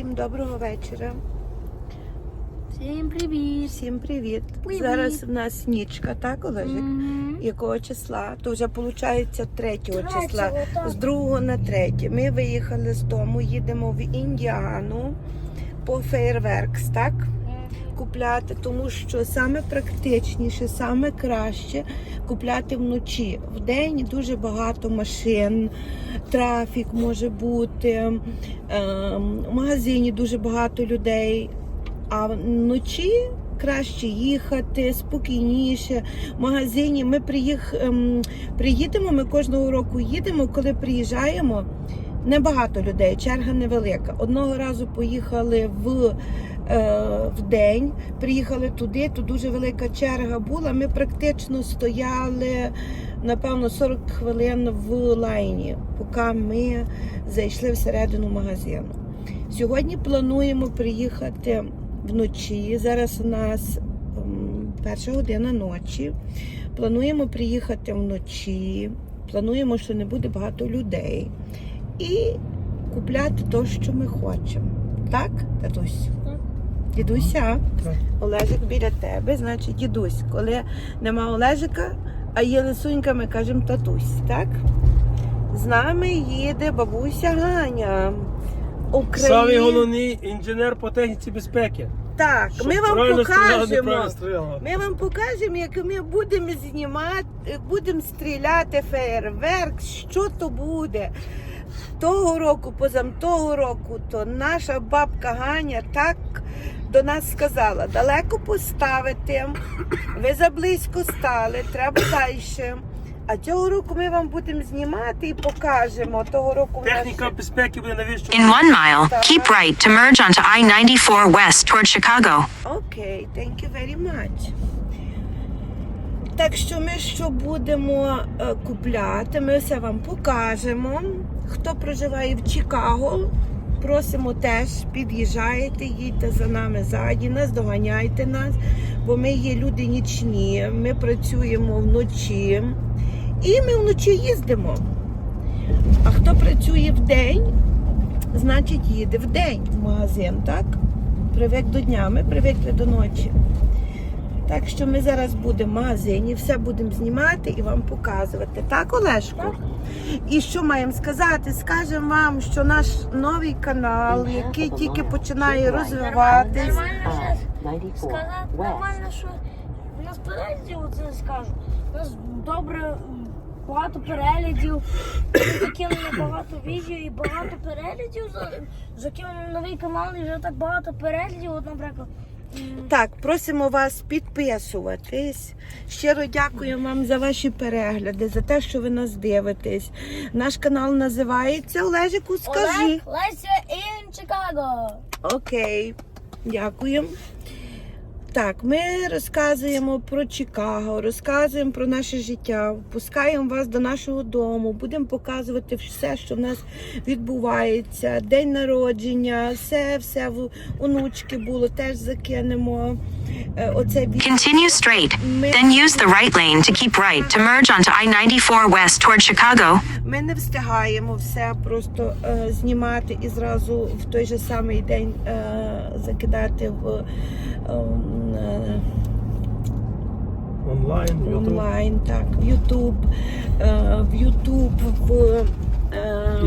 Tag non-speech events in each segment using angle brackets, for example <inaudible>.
Всім доброго вечора. Всім привіт! Всім привіт. Привіт. Зараз у нас нічка, так, Олежик? Мгм. Якого числа? То вже виходить 3 числа. Так. З 2 на 3. Ми виїхали з дому, їдемо в Індіану по фейерверкс, так? Купляти, тому що саме практичніше, саме краще купляти вночі. Вдень дуже багато машин, трафік може бути, ем, в магазині дуже багато людей. А вночі краще їхати, спокійніше. В магазині ми приїх, ем, приїдемо, ми кожного року їдемо, коли приїжджаємо. Небагато людей, черга невелика. Одного разу поїхали в, в день, приїхали туди, тут дуже велика черга була. Ми практично стояли, напевно, 40 хвилин в лайні, поки ми зайшли всередину магазину. Сьогодні плануємо приїхати вночі. Зараз у нас перша година ночі. Плануємо приїхати вночі. Плануємо, що не буде багато людей. І купляти те, що ми хочемо. Так, татусь? Дідуся. Олежик біля тебе, значить дідусь. Коли нема Олежика, а є лисунька, ми кажемо татусь, так? З нами їде бабуся Ганя. Самий головний інженер по техніці безпеки. Так, Щоб ми вам покажемо. Ми вам покажемо, як ми будемо знімати, будемо стріляти фейерверк, що то буде. Того року, позам того року, то наша бабка Ганя так до нас сказала: далеко поставити, ви заблизько стали, треба далі. А цього року ми вам будемо знімати і покажемо. Того року Техніка безпеки буде навіщо? In one mile, keep right to merge onto I 94 west toward Chicago. Окей, thank you very much. Так що ми що будемо е, купляти, ми все вам покажемо. Хто проживає в Чикаго, просимо теж під'їжджайте, їдьте за нами ззаді, нас доганяйте нас, бо ми є люди нічні, ми працюємо вночі і ми вночі їздимо. А хто працює вдень, значить їде вдень в магазин, так? Привик до дня, ми привикли до ночі. Так що ми зараз будемо в магазині, все будемо знімати і вам показувати. Так, Олешку? Так. І що маємо сказати? Скажемо вам, що наш новий канал, який тільки починає розвиватись. Нормально сказати, нормально, що у нас переглядів, оце скажу. У нас добре багато переглядів. Ми закинули багато відео і багато переглядів. Закинули новий канал і вже так багато переглядів. От, наприклад. Так, просимо вас підписуватись. Щиро дякую вам за ваші перегляди, за те, що ви нас дивитесь. Наш канал називається Олежику. Скажи. Олег Леся in Chicago. Окей, дякуємо. Так, ми розказуємо про Чикаго, розказуємо про наше життя, впускаємо вас до нашого дому, будемо показувати все, що в нас відбувається, день народження, все, все онучки було, теж закинемо. Е, Оце. Continue straight, then use the right lane to keep right to merge onto I 94 west toward Chicago. ми не встигаємо все просто е, знімати і зразу в той же самий день е, закидати в. е, Онлайн, в YouTube. онлайн, так, в Ютуб, е, в Ютуб, в е,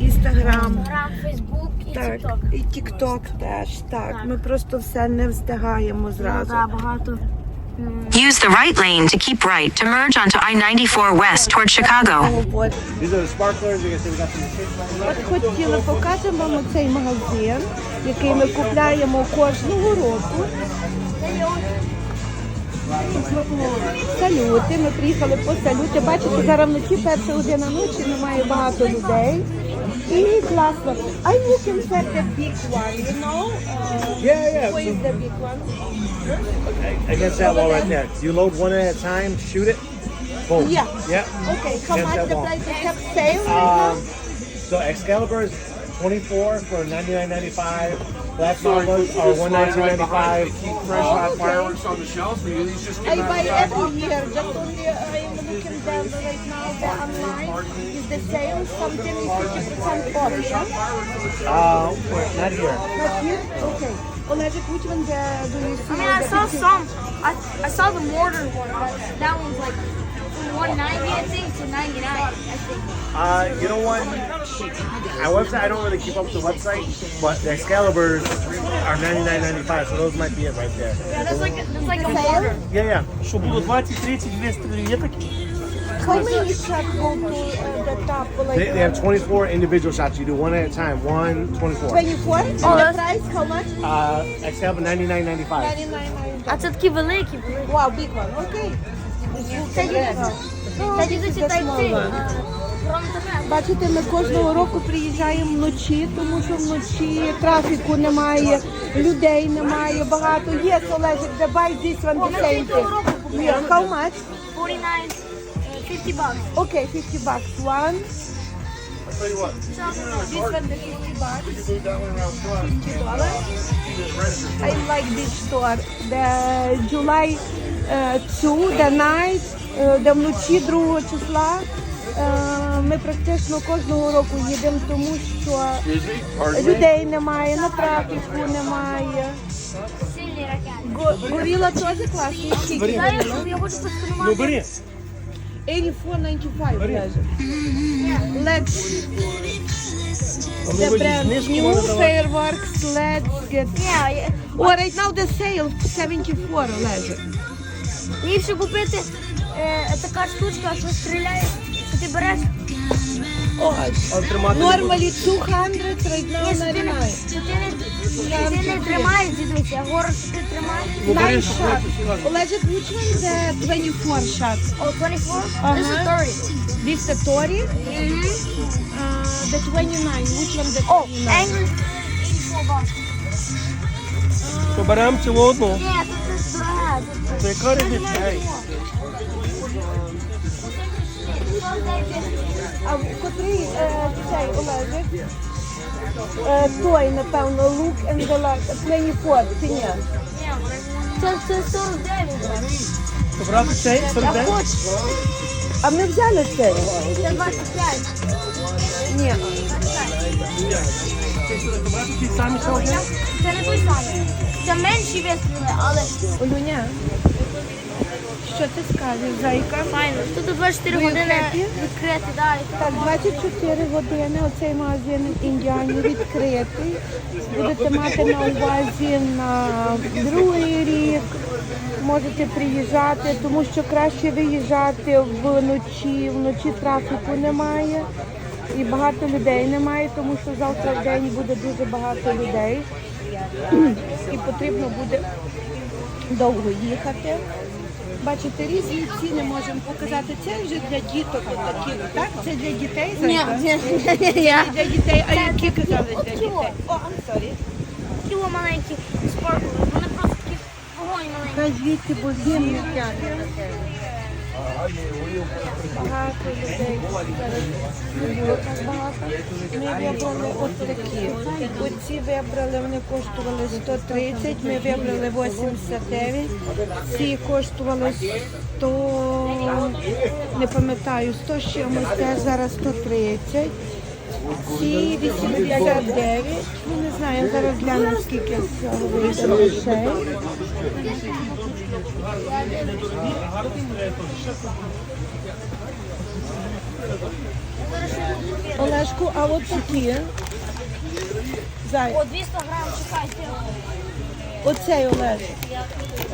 Інстаграм. Фейсбук і Тікток. і Тікток теж. Так, Так. ми просто все не встигаємо зразу. Да, багато. Use the right lane to keep right to merge onto I 94 west toward Chicago. От. These are the sparklers. You can see we got some kids. От хотіли покажемо вам оцей магазин, який ми купляємо кожного року. Салюти. Ми приїхали по салюти. Бачите, зараз вночі перша година ночі немає багато людей. І класно. I look inside the big one, you know? Uh, Yeah, yeah. Where is the big one? Against that wall right there. You load one at a time, shoot it. Boom. Yeah. Yep. Okay, how much that the price? They have sale right Um, so Excalibur is 24 for 99.95. Black Mamas are 119.95. fresh uh, hot fireworks on the shelves. I mean, these just I buy every year, just only I'm looking down right now, the online is the same, something is 50% off, yeah? Uh, not here. Not here? Okay. Olejek, which one the, do you see? I mean, I saw some. I, I saw the mortar one, but that one's like from 190, I think, to 99, I think. Uh, you know what? Our website, I don't really keep up with the website, but the Excaliburs are 99.95, so those might be it right there. Yeah, that's like a, that's like a modern. Yeah, yeah. Що було 20, 30, 200 гривень, є такі? How many shots go to uh, the top? Like They, they have 24 individual shots. You do one at a time. One, 24. 24? And the price, how much? Uh, Excalibur 99.95. 99. А це такі великі. Wow, big one. Okay. Бачите, ми кожного року приїжджаємо вночі, тому що вночі трафіку немає, людей немає багато. Є Олежик, де buy this one the same thing. How much? 49, 50 bucks. Okay, 50 bucks. One. This one the 50 bucks. 50. I like this store. The July uh, 2, the uh, де вночі 2 числа. Е, Ми практично кожного року їдемо, тому що людей немає, на трафіку немає. Горіла теж класний. Знаєш, я хочу Ну посканувати. бери. 84.95 каже. Let's А the brand new fireworks. Let's get. Oh, right now the sale 74 лежить. Ліпше купити е, така штучка, що стріляє, що ти береш. Oh, normally 200, right now Ні, що ти не, 99. що ти не, ти не тримаєш, дідуся, а город, що ти тримаєш. Щоб shots. Олежик, one the 24 shots? О, 24? Ага. This is 30. This the 30, Мгм. uh, the 29. Which one the О, 29? English 84 bucks. То беремо цілу одну. Ні, це, яка різниця? А в котрий е, цей Олежик? Е, той, напевно, look and the 24, чи ні? Це, це 49. то брати цей, Я 49? хочу. А ми взяли цей? Це 25. Ні. Брати ті самі? Це не той самий. Це менші вистріли, але Олюня, що ти скажеш, зайка? файно. Тут 24 Ви години happy? відкрити, да, і Так, 24 години оцей магазин індіані відкритий. Будете мати на увазі на другий рік. Можете приїжджати, тому що краще виїжджати вночі. Вночі трафіку немає і багато людей немає, тому що завтра в день буде дуже багато людей. І потрібно буде довго їхати. Бачите, різні ціни можемо показати. Це вже для діток такі, так? Це для дітей Ні, зайка? ні, ні, я. Для дітей, а які казали для дітей? О, I'm sorry. Такі о маленькі спаркли, вони просто такі вогонь маленький. Хай звідти, бо зимні тягне. Багато людей. Ми вибрали от такі. Оці вибрали, вони коштували 130, ми вибрали 89. Ці коштували 100, не пам'ятаю, 100 з чимось, теж зараз 130. Ці 89, ну не знаю, зараз гляну, скільки вийде грошей. Олешку, а от такі. Зай, О, 200 грам, чекайте. оцей Олешок,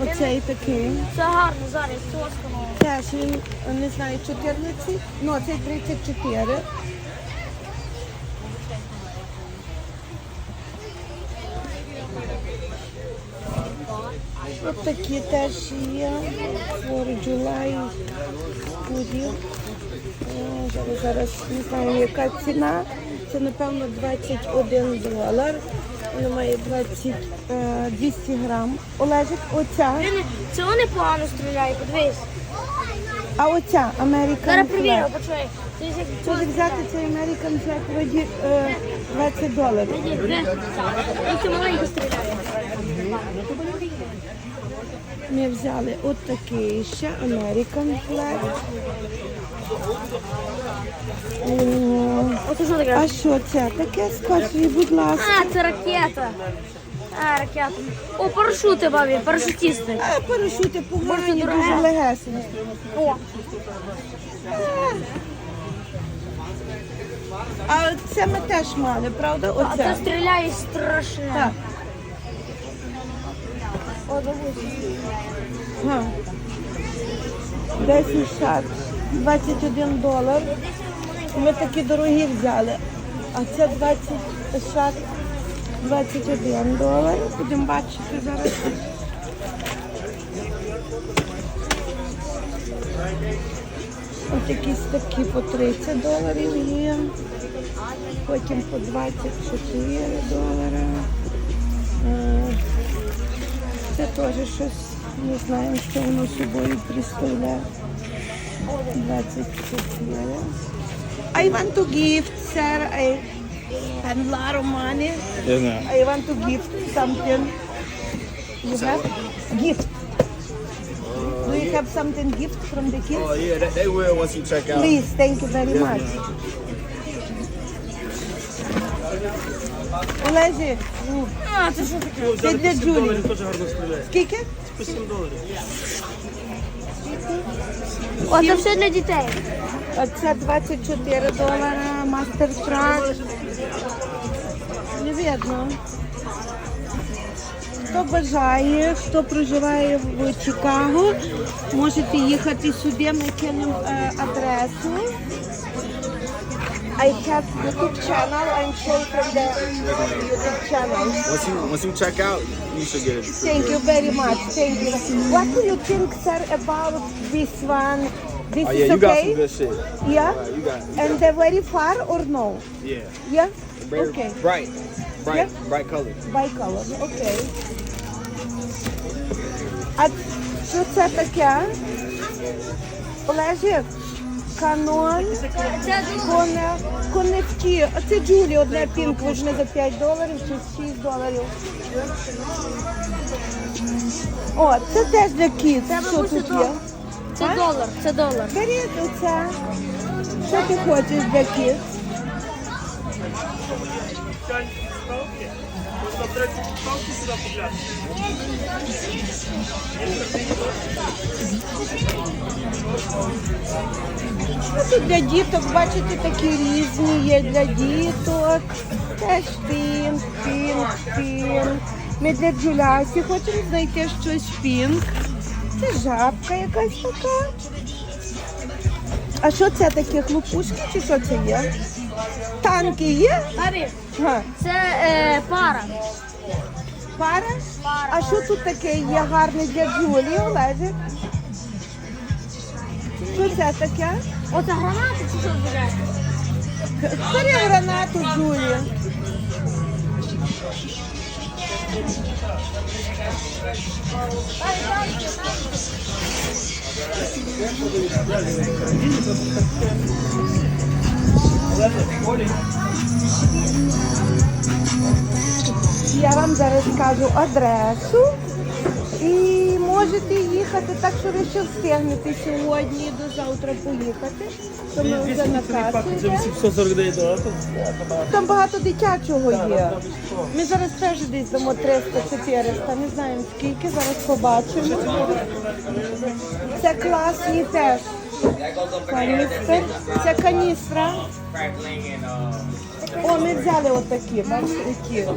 оцей такий. Це гарно зараз, соскано. Теж він, не знаю, 14, ну цей 34. От такі теж є. For July Goodyear. Зараз, не знаю, яка ціна. Це напевно 21 долар. Воно має 20, е, 200 грам. Олежик, оця. Це вони погано стріляють, подивись. А оця American Зараз Flag. Щоб взяти цей American Jack вроді е, 20 доларів. Тільки маленько стріляє. Ми взяли от такий ще American Flag. А що це таке? Скажіть, будь ласка. А, це ракета. А, ракета. О, парашути, бабі, парашутісти. А парашути погані, дуже легесенькі. О, А це ми теж мали, правда? а це стріляє страшне. Так. О, дивись. Га. 10 шат, 21 долар. Ми такі дорогі взяли. А це 20 шат, 21 долар. Будемо бачити зараз. Ось якісь такі по 30 доларів є. Потім по 24 долара. Е, Це теж щось, не знаю, що воно собою представляє. 24. I want to gift, sir. I have a lot of money. I want to gift something. You have gift. Do you have something gift from the kids? Oh yeah, they, they will once you check out. Please, thank you very much. Олежі, А, це що таке? це для гарно стріляє. Скільки? По 7 доларів. О, це все для дітей. Оце 24 долара, мастер-трак. Не видно. Хто бажає, хто проживає в Чикаго, можете їхати сюди, ми кинемо е, адресу. I have YouTube channel, I'm showing from the YouTube channel. Once you once you check out, you should get it. Thank you very much. Thank you. What do you think, sir, about this one? This Oh is yeah, you got okay? some good shit. Yeah? Yeah, you got. You And they're very far or no? yeah, Yeah? very Okay. bright, bright, Yeah. bright colors. Bicolor. Okay. А що це таке? Олежик, канон, Це коне. А це Джулі, одне пінк візьме за 5 доларів чи 6 доларів. О, це теж для кіт. Що тут є? Це долар, це долар. Бери оце. Що ти хочеш для кіт? Можна 30 палки сюди купляти. Тут для діток, бачите, такі різні є для діток. Теж пінк, пінк, пінк. Ми для Джулясі хочемо знайти щось пінк. Це жабка якась така. А що це таке? Хлопушки чи що це є? Танки є? Га. це е, пара. Пара? А що тут таке є гарне для Джулії, Олежик? Що це таке? Оце гранати чи що таке? Бери гранату, Джулія. Я вам зараз скажу адресу і можете їхати так, що ви ще встигнете сьогодні до завтра поїхати. То ми вже на касу Пак, це йдемо. 849 доларів. Там багато дитячого є. Ми зараз теж десь дамо 300-400, не знаємо скільки, зараз побачимо. Це класні теж. Каністр. Це каністра. О, ми взяли отакі, бачите, які.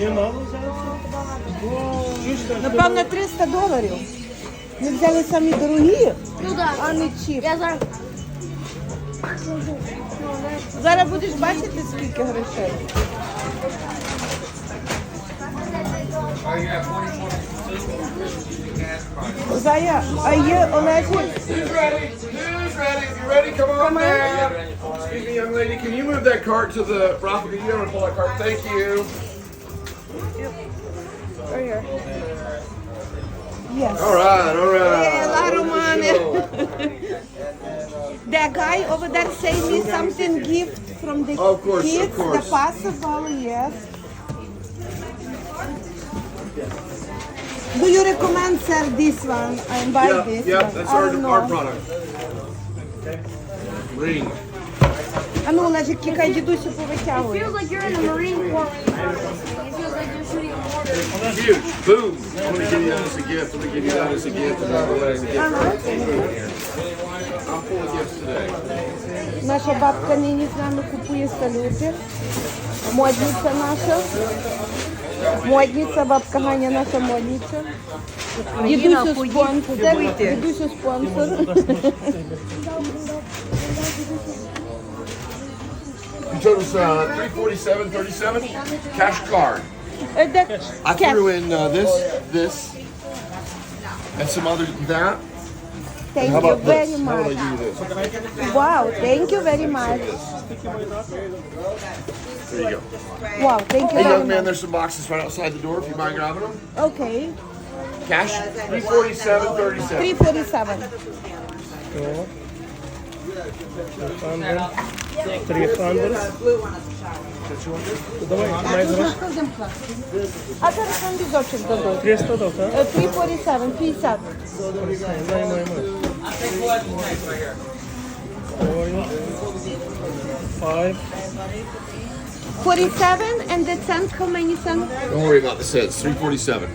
Ми мало взяли? Напевно, 300 доларів. Ми взяли самі дорогі, Ну а не чіп. Зараз будеш бачити, скільки грошей. Zaya, are you allergic? Who's ready? Who's ready? If you're ready, come on come Excuse me, young lady, can you move that cart to the Rafa? You don't pull that cart. Thank you. Yep. Right here. Yes. All right, all right. Yeah, a lot of money. <laughs> that guy over there saved me something gift from the oh, course, kids, the possible, yes. Do you recommend sir this one? I buy Yeah, this. yeah, one. that's I our, don't our know. product. Ring. А ну, Олежик, тікай, дідусю повитягує. feels like you're in a Marine Corps. It feels like you're shooting a mortar. Huge. Boom. I'm gonna give you that as a gift. I'm gonna give you that as a gift. And I'm gonna give I'm full of gifts today. Наша бабка нині з нами купує салюти. Модниця наша. Модниця, бабка Ганя наша модниця. Дідусю спонсор. Дідусю спонсор. You told us uh, 347, 37 cash card. Е, де- I Cash. threw in uh, this, this, and some other that. Thank How you about very this? How would I much. do this? Wow, thank you very much. There you go. Wow, thank you Hey, very young man, much. there's some boxes right outside the door if you mind grabbing them. Okay, Cash 347, 37. 347. 300. Давай, май гроші. А зараз вам візочок дадуть. 300 дав, так? Е, 347, 50. Май, май, май. Five. 47 and the cents, how many cents? Don't worry about the cents. 347.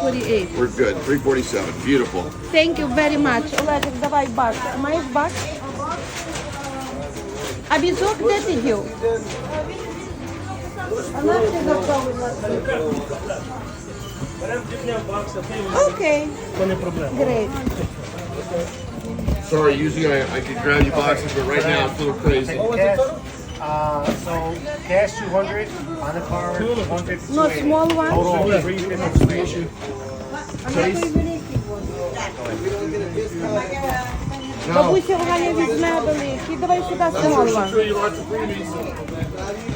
48. We're good. 347. Beautiful. Thank you very much. Олежик, давай бак. Маєш бак? А візок де ти дів? А наш ти Беремо дівня бакса, ти Окей, то не проблема. great. Sorry, usually I, I could grab you boxes, but right now it's a little crazy. Cash, uh, so cash 200 on the card, 150 No small one? Total 350. No. Бабуся Ганя візьме великий. Давай сюди small one. Show you lots of freebies.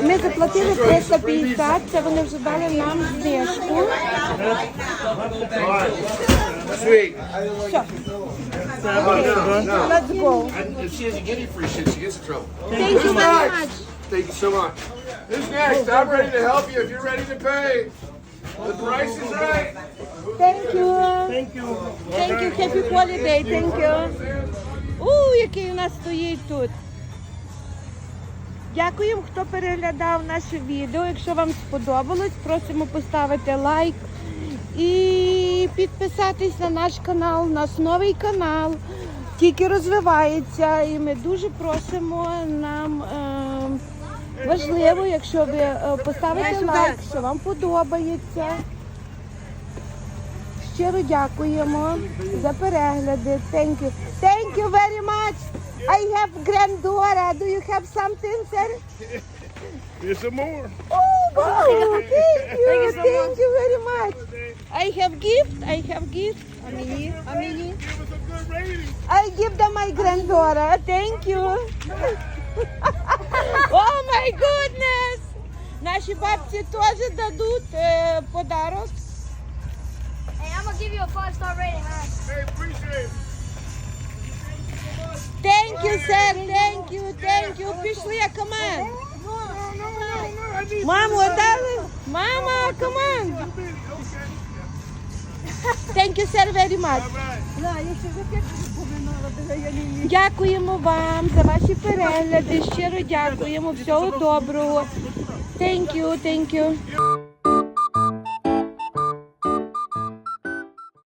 Ми заплатили 350, це вони вже дали нам знижку. Sweet. Все, No, no, no. let's go. And if she doesn't get any free shit, she gets in trouble. Thank you very much. Thank you so much. Who's next? I'm ready to help you if you're ready to pay. The price is right. Thank you. Thank you. Thank you, happy holiday, thank you. У, який у нас стоїть тут. Дякуємо, хто переглядав наше відео. Якщо вам сподобалось, просимо поставити лайк і підписатись на наш канал. У нас новий канал, тільки розвивається. І ми дуже просимо нам. Е, важливо, якщо ви е, поставите лайк, що вам подобається. Щиро дякуємо за перегляди. Thank you. Thank you very much. I have granddaughter. Do you have something, sir? Here's some more. Oh, wow. Thank you. Thank you very much. I have gift. I have gift. A mini. A mini. I give them my granddaughter. Thank you. <laughs> oh my goodness. Наші бабці теж дадуть е, подарок. Hey, I'm gonna give you a five star rating, man. Hey, appreciate it. Thank you, sir. Thank you, thank you. Пішли, команд. Маму, дали? Мама, команд. Thank you, sir, very much. Дякуємо вам за ваші перегляди. Щиро дякуємо. Всього доброго. Thank you, thank you.